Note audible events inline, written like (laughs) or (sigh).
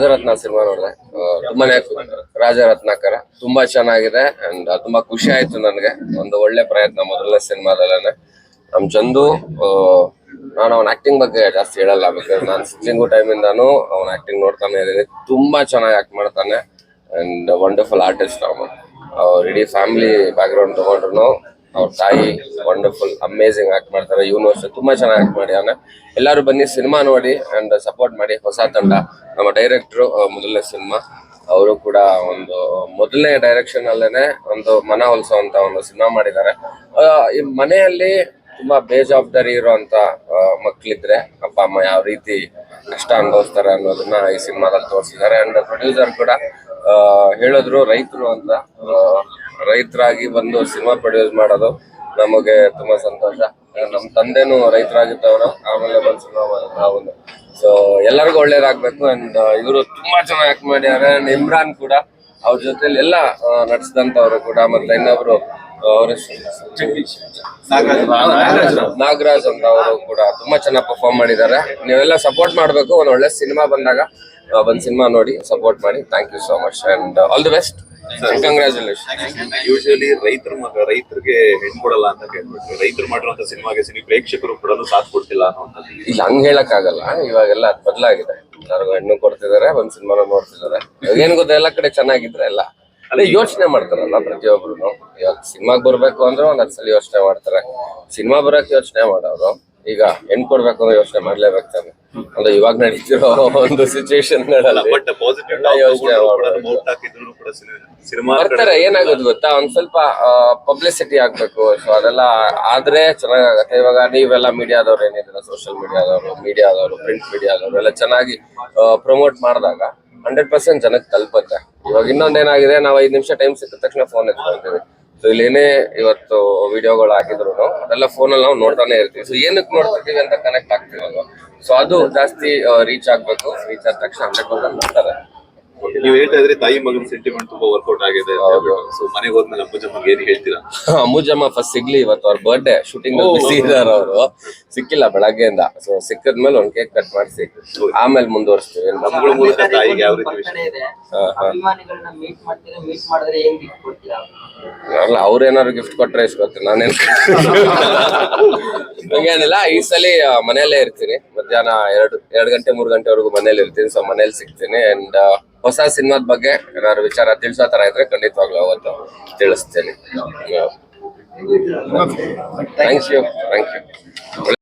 Rajaratna cinema ನೋಡಿದೆ ತುಂಬಾನೇ ರಾಜರತ್ನಾಕರ. ತುಂಬಾ ಚೆನ್ನಾಗಿದೆ ಅಂಡ್ ತುಂಬಾ ಖುಷಿ ಆಯ್ತು ನನಗೆ. ಒಂದು ಒಳ್ಳೆ ಪ್ರಯತ್ನ ಮೊದಲನೇ ಸಿನಿಮಾದಲ್ಲೇ ನಮ್ ಚಂದು ನಾನು ಅವನ ಆಕ್ಟಿಂಗ್ ಬಗ್ಗೆ ಜಾಸ್ತಿ ಹೇಳಲ್ಲ ಬಿಕಾಸ್ ನಾನು ಸಿಕ್ಲಿಂಗು ಟೈಮಿಂದಾನು ಅವನ ಆಕ್ಟಿಂಗ್ ನೋಡ್ತಾನೆ ಇದ್ದೀನಿ. ತುಂಬಾ ಚೆನ್ನಾಗಿ ಆಕ್ಟ್ ಮಾಡ್ತಾನೆ. ಅಂಡ್ ವಂಡರ್ಫುಲ್ ಆರ್ಟಿಸ್ಟ್ ಅವನು. ಇಡೀ ಫ್ಯಾಮಿಲಿ ಬ್ಯಾಕ್ ಗ್ರೌಂಡ್ ತಗೊಂಡ್ರು ಅವ್ರ ತಾಯಿ ವಂಡರ್ಫುಲ್ ಅಮೇಝಿಂಗ್ ಆಕ್ಟ್ ಮಾಡ್ತಾರೆ. ಇವನು ತುಂಬಾ ಚೆನ್ನಾಗಿ ಆಕ್ಟ್ ಮಾಡ್ಯಾನೆ ಎಲ್ಲರೂ ಬನ್ನಿ ಸಿನಿಮಾ ನೋಡಿ ಅಂಡ್ ಸಪೋರ್ಟ್ ಮಾಡಿ ಹೊಸ ತಂಡ. ನಮ್ಮ ಡೈರೆಕ್ಟ್ರು ಮೊದಲನೇ ಸಿನಿಮಾ ಅವರು ಕೂಡ ಒಂದು ಮೊದಲನೇ ಡೈರೆಕ್ಷನ್ ಅಲ್ಲೇನೆ ಒಂದು ಮನ ಹೊಲಿಸುವಂತ ಒಂದು ಸಿನಿಮಾ ಮಾಡಿದ್ದಾರೆ. ಈ ಮನೆಯಲ್ಲಿ ತುಂಬಾ ಬೇಜವಾಬ್ದಾರಿ ಇರುವಂತ ಮಕ್ಕಳಿದ್ರೆ ಅಪ್ಪ, ಅಮ್ಮ ಯಾವ ರೀತಿ ಕಷ್ಟ ಅನುಭವಿಸ್ತಾರೆ ಅನ್ನೋದನ್ನ ಈ ಸಿನಿಮಾದಲ್ಲಿ ತೋರಿಸಿದ್ದಾರೆ. ಅಂಡ್ ಪ್ರೊಡ್ಯೂಸರ್ ಕೂಡ ಹೇಳಿದ್ರು ರೈತರು ಅಂತ. ರೈತರಾಗಿ ಬಂದು ಸಿನಿಮಾ ಪ್ರೊಡ್ಯೂಸ್ ಮಾಡೋದು ನಮಗೆ ತುಂಬಾ ಸಂತೋಷ. ನಮ್ಮ ತಂದೆನೂ ರೈತರಾಗಿದ್ದವರು ಆಮೇಲೆ ಬಂದು ಸಿನಿಮಾ ಒಂದು ಸೊ ಎಲ್ಲರಿಗೂ ಒಳ್ಳೇದಾಗ್ಬೇಕು ಅಂಡ್ ಇವರು ತುಂಬಾ ಚೆನ್ನಾಗಿ ಆಕ್ಟ್ ಮಾಡಿದ್ದಾರೆ. And ಇಮ್ರಾನ್ ಕೂಡ ಅವ್ರ ಜೊತೆಲಿ ಎಲ್ಲ ನಟಿಸಿದಂಥವ್ರು ಕೂಡ ಮತ್ತೆ ಇನ್ನೊಬ್ರು ಅವರ ನಾಗರಾಜ್ ಅಂತ ಅವರು ಕೂಡ ತುಂಬಾ ಚೆನ್ನಾಗಿ ಪರ್ಫಾರ್ಮ್ ಮಾಡಿದ್ದಾರೆ. ನೀವೆಲ್ಲ ಸಪೋರ್ಟ್ ಮಾಡ್ಬೇಕು. ಒಂದ್ ಒಳ್ಳೆ ಸಿನಿಮಾ ಬಂದಾಗ ಬಂದ್ ಸಿನಿಮಾ ನೋಡಿ ಸಪೋರ್ಟ್ ಮಾಡಿ. Thank you so much and all the best congratulation usually ರೈತರ ಮಗ ರೈತರಿಗೆ ಹೆಣ್ ಕೊಡಲ್ಲ ಅಂತ ಕೇಳ್ಬಿಟ್ಟು ರೈತರು ಮಾಡಿರುವಂತ ಸಿನಿಮಾಗೆ ಸಿನಿ ಪ್ರೇಕ್ಷಕರು ಕೂಡ ಸಾಥ್ ಕೊಡ್ತಿಲ್ಲ ಅನ್ನೋದು ಇಲ್ಲ ಹಂಗ್ ಹೇಳಕ್ ಆಗಲ್ಲ ಇವಾಗೆಲ್ಲ ಅದ್ ಬದಲಾಗಿದೆ. ಎಲ್ಲರಿಗೂ ಹೆಣ್ಣು ಕೊಡ್ತಿದ್ದಾರೆ ಒಂದ್ ಸಿನಿಮಾನ ನೋಡ್ತಿದ್ದಾರೆ ಏನ್ ಗೊತ್ತಾ ಎಲ್ಲ ಕಡೆ ಚೆನ್ನಾಗಿದ್ರೆ ಎಲ್ಲ. ಅದೇ ಯೋಚನೆ ಮಾಡ್ತಾರಲ್ಲ ಪ್ರತಿಯೊಬ್ರು ಇವಾಗ ಸಿನಿಮಾಗ್ ಬರ್ಬೇಕು ಅಂದ್ರೆ ಒಂದ್ ಹತ್ತು ಸಲ ಯೋಚನೆ ಮಾಡ್ತಾರೆ. ಸಿನಿಮಾ ಬರಕ್ ಯೋಚನೆ ಮಾಡೋರು ಈಗ ಹೆಣ್ ಕೊಡ್ಬೇಕು ಅಂದ್ರೆ ಯೋಚನೆ ಮಾಡ್ಲೇಬೇಕು ತಾನೆ. ಅಂದ್ರೆ ಇವಾಗ ನಡೀತಿರೋ ಒಂದು ಸಿಚುವೇಶನ್ ಬರ್ತಾರೆ ಏನಾಗೋದು ಗೊತ್ತಾ? ಒಂದ್ ಸ್ವಲ್ಪ ಪಬ್ಲಿಸಿಟಿ ಆಗ್ಬೇಕು. ಸೊ ಅದೆಲ್ಲ ಆದ್ರೆ ಚೆನ್ನಾಗಾಗತ್ತೆ. ಇವಾಗ ನೀವೆಲ್ಲ ಮೀಡಿಯಾದವ್ರು ಏನಿದ್ರೆ ಸೋಷಿಯಲ್ ಮೀಡಿಯಾದವರು ಮೀಡಿಯಾದವರು ಪ್ರಿಂಟ್ ಮೀಡಿಯಾದವರು ಎಲ್ಲ ಚೆನ್ನಾಗಿ ಪ್ರಮೋಟ್ ಮಾಡಿದಾಗ ಹಂಡ್ರೆಡ್ ಪರ್ಸೆಂಟ್ ಜನಕ್ಕೆ ತಲುಪುತ್ತೆ. ಇವಾಗ ಇನ್ನೊಂದೇನಾಗಿದೆ ನಾವು ಐದು ನಿಮಿಷ ಟೈಮ್ ಸಿಕ್ಕ ತಕ್ಷಣ ಫೋನ್ ಎತ್ಕೊಂತೀವಿ. ಸೊ ಇಲ್ಲೇನೇ ಇವತ್ತು ವಿಡಿಯೋಗಳು ಹಾಕಿದ್ರು ಅದೆಲ್ಲ ಫೋನಲ್ಲಿ ನಾವು ನೋಡ್ತಾನೆ ಇರ್ತೀವಿ. ಸೊ ಏನಕ್ಕೆ ನೋಡ್ತಿರ್ತೀವಿ ಅಂತ ಕನೆಕ್ಟ್ ಆಗ್ತೀವಲ್ವ ಸೊ ಅದು ಜಾಸ್ತಿ ರೀಚ್ ಆಗ್ಬೇಕು ರೀಚ್ ಆದ ತಕ್ಷಣ ಹಂಡ್ರೆಡ್ ನೀವು ಹೇಳ್ತಾ ಇದ್ರೆ ತಾಯಿ ಮಗನ ಸೆಂಟಿಮೆಂಟ್ ತುಂಬಾ ವರ್ಕೌಟ್ ಆಗಿದೆ ಸೊ ಮನೆಗೆ ಹೋದ್ಮೇಲೆ ಅಪ್ಪುಜಮ್ಮಗೆ ಏನ್ ಹೇಳ್ತೀರಾ? (laughs) ಅಮ್ಮುಜಮ್ಮ ಫಸ್ಟ್ ಸಿಗ್ಲಿ ಇವತ್ತು ಅವ್ರ ಬರ್ಡೇ ಶೂಟಿಂಗ್ ಬಿಸಿ ಇದಾರ ಅವರು. ಸಿಕ್ಕಿಲ್ಲ ಬೆಳಗ್ಗೆಯಿಂದ. ಸೊ ಸಿಕ್ಕದ್ಮೇಲೆ ಒಂದ್ ಕೇಕ್ ಕಟ್ ಮಾಡಿಸಿ ಆಮೇಲೆ ಮುಂದುವರಿಸ್ತೀವಿ. ಮಕ್ಕಳ ಮೂಲಕ ತಾಯಿಗೆ ಯಾವ ರೀತಿ ವಿಷಯ ಕಡೆ ಅಭಿಮಾನಿಗಳನ್ನ ಮೀಟ್ ಮಾಡ್ತೀರಾ? ಮೀಟ್ ಮಾಡಿದ್ರೆ ಏನ್ ಗಿಫ್ಟ್ ಕೊಡ್ತೀರಾ ಅಲ್ಲ ಅವ್ರ ಏನಾದ್ರು ಗಿಫ್ಟ್ ಕೊಟ್ರೆ ಇಸ್ಕೊತೀನಿ ಗೊತ್ತಿಲ್ಲ ನಾನೇನ್ ಹಂಗೇನಿಲ್ಲ (laughs) ಈ ಸಲ ಮನೆಯಲ್ಲೇ ಇರ್ತೀನಿ. ಮಧ್ಯಾಹ್ನ ಎರಡು ಎರಡು ಗಂಟೆ ಮೂರು ಗಂಟೆವರೆಗೂ ಮನೇಲಿ ಇರ್ತೀನಿ ಸೊ ಮನೇಲಿ ಸಿಗ್ತೀನಿ ಅಂಡ್ ಹೊಸ ಸಿನಿಮಾದ ಬಗ್ಗೆ ಏನಾದ್ರು ವಿಚಾರ ತಿಳಿಸೋ ತರ ಇದ್ರೆ ಖಂಡಿತವಾಗ್ಲೂ ಅವತ್ತು ತಿಳಿಸ್ತೇನೆ. Thank you thank you